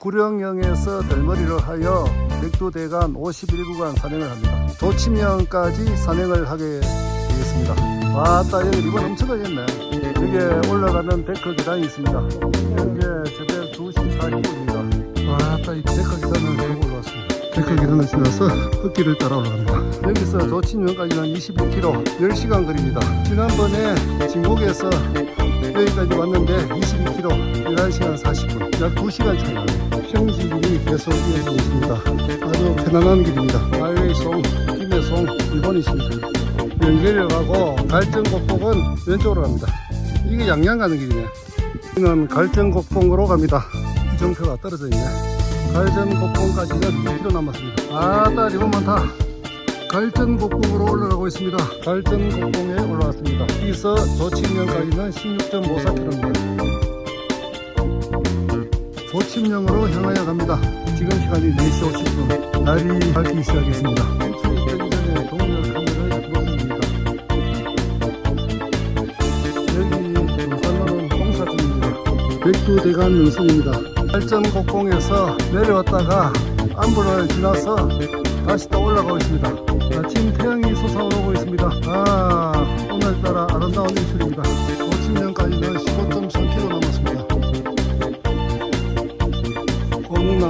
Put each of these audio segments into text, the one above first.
구령령에서 덜머리를 하여 백두대간 51구간 산행을 합니다. 도침령까지 산행을 하게 되겠습니다. 와따 여기 이번 엄청 가겠네. 여기에 올라가는 데크 계단이 있습니다. 현재 새벽 2시 40분입니다. 와따 이 데크 계단을 타고 올라왔습니다. 데크 계단을 지나서 흙길을 따라 올라갑니다. 여기서 도침령까지는 21km, 10시간 거리입니다. 지난번에 진곡에서 여기까지 왔는데 22km, 11시간 40분, 약 2시간 차이 나요. 평지길이 계속 이어지고 있습니다. 아주 편안한 길입니다. 하이웨이송, 김해송, 일본이 있습니다. 연결을 가고 갈정곡봉은 왼쪽으로 갑니다. 이게 양양 가는 길이네. 여기는 갈정곡봉으로 갑니다. 이정표가 떨어져 있네. 갈정곡봉까지는 2km 남았습니다. 아따 리본 많다. 갈전곡봉으로 올라가고 있습니다. 갈전곡봉에 올라왔습니다. 여기서 조침령까지는 16.54km입니다. 조침령으로 향하여 갑니다. 지금 시간이 4시 50분. 날이 밝기 시작했습니다. 일출이 뜨기 전에 동력 카메라에 들어옵니다. 여기 등산로는 공사 중입니다. 백두대간 능선입니다. 갈전곡봉에서 내려왔다가 안부를 지나서 다시 또 올라가고 있습니다. 아침 태양이 솟아오르고 있습니다. 아, 오늘따라 아름다운 일출입니다.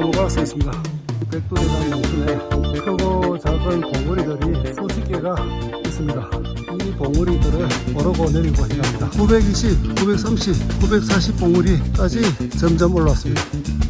나무가 서 있습니다. 백두대간 용순에 크고 작은 봉우리들이 수십 개가 있습니다. 이 봉우리들을 오르고 내리고 해야 합니다. 920, 930, 940 봉우리까지 점점 올라왔습니다.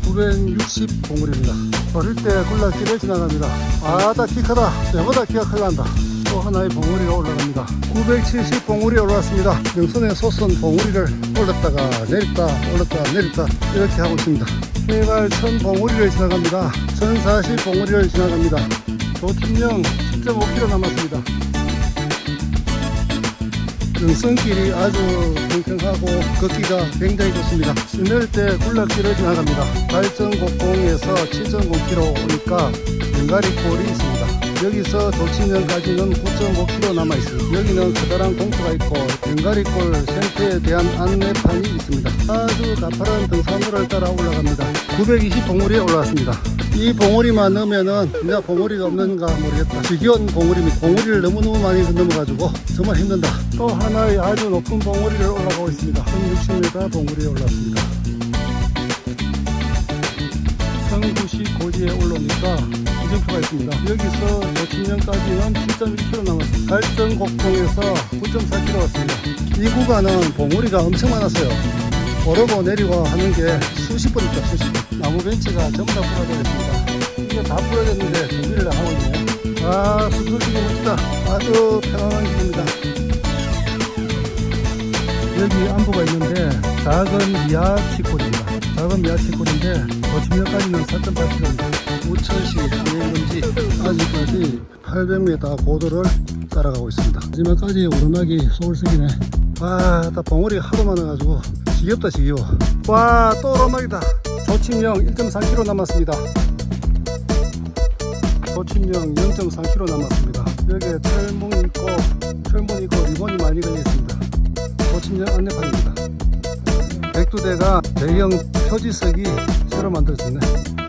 960 봉우리입니다. 어릴 때 굴락길을 지나갑니다. 아다 키 크다. 내보다 키가 클란다. 또 하나의 봉우리가 올라갑니다. 970 봉우리 올라왔습니다. 명선에 솟은 봉우리를 올렸다가 내렸다 올렸다 내렸다 이렇게 하고 있습니다. 해발 1000 봉우리를 지나갑니다. 1040 봉우리를 지나갑니다. 도팀령 10.5km 남았습니다. 능선길이 아주 평평하고 걷기가 굉장히 좋습니다. 때 굴락길을 지나갑니다. 발전곡봉에서 7.5km 오니까 연가리 골이 있습니다. 여기서 도침령까지는 9.5km 남아 있습니다. 여기는 커다란 공터가 있고 연가리골 센터에 대한 안내판이 있습니다. 아주 가파른 등산로를 따라 올라갑니다. 920 봉우리에 올라왔습니다. 이 봉우리만 넣으면은 진짜 봉우리가 없는가 모르겠다. 지겨운 봉우리입니다. 봉우리를 너무너무 많이 넘어가지고 정말 힘든다. 또 하나의 아주 높은 봉우리를 올라가고 있습니다. 160m 봉우리에 올랐습니다. 성구시 고지에 올라오니까 이정표가 있습니다. 여기서 조침령까지는 7.1km 남았습니다. 갈전곡봉에서 9.4km 왔습니다. 이 구간은 봉우리가 엄청 많았어요. 오르고 내리고 하는 게 수십 번 있다, 수십 번. 나무 벤치가 전부 다 부러져 있습니다. 이게 다 부러졌는데 준비를 하고 있네요. 아, 수술기가 멋지다. 아주 편안한 길입니다. 여기 안부가 있는데 작은 미아치골입니다. 작은 미아치골인데 도침역까지는 4.8km 우천시 한행금지 아직까지 800m 고도를 따라가고 있습니다. 마지막까지 오르막이 소울색이네. 와, 나 봉우리 하도 많아가지고 지겹다 지겨워. 와, 또 오르막이다. 조침령 1.4km 남았습니다. 조침령 0.3km 남았습니다. 여기에 철문 있고 철문 있고 리본이 많이 걸려 있습니다. 고침령 안내판입니다. 백두대가 배경 표지석이 새로 만들어졌네.